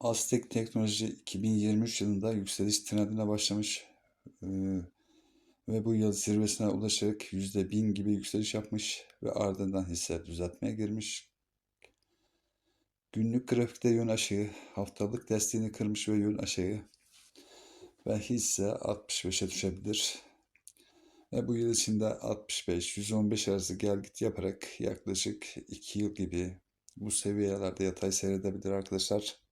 Aztek Teknoloji 2023 yılında yükseliş trendine başlamış eee, ve bu yıl zirvesine ulaşarak %1000 gibi yükseliş yapmış ve ardından hisse düzeltmeye girmiş. Günlük grafikte yön aşağı, haftalık desteğini kırmış ve yön aşağı ve hisse 65'e düşebilir. Ve bu yıl içinde 65-115 arası gel git yaparak yaklaşık 2 yıl gibi bu seviyelerde yatay seyredebilir arkadaşlar.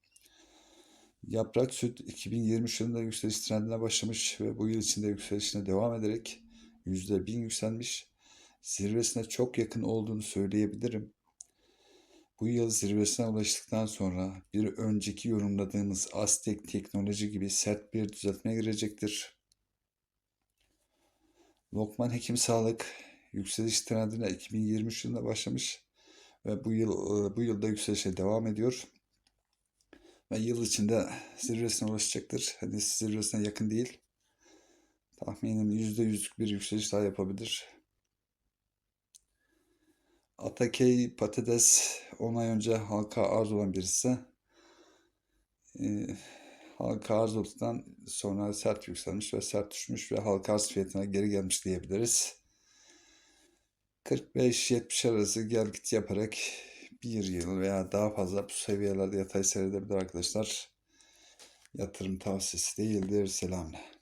Yaprak Süt 2023 yılında yükseliş trendine başlamış ve bu yıl içinde yükselişine devam ederek %1000 yükselmiş. Zirvesine çok yakın olduğunu söyleyebilirim. Bu yıl zirvesine ulaştıktan sonra bir önceki yorumladığımız Aztek Teknoloji gibi sert bir düzeltmeye girecektir. Lokman Hekim Sağlık yükseliş trendine 2023 yılında başlamış ve bu yıl bu yılda yükselişe devam ediyor. Ve yıl içinde zirvesine ulaşacaktır. Hani zirvesine yakın değil. Tahminim %100'lük bir yükseliş daha yapabilir. Atakey patates 10 ay önce halka arz olan birisi. Ee, halka arz olduktan sonra sert yükselmiş ve sert düşmüş ve halka arz fiyatına geri gelmiş diyebiliriz. 45-70 arası gel git yaparak bir yıl veya daha fazla bu seviyelerde yatay seyredebilir arkadaşlar. Yatırım tavsiyesi değildir. Selamlar.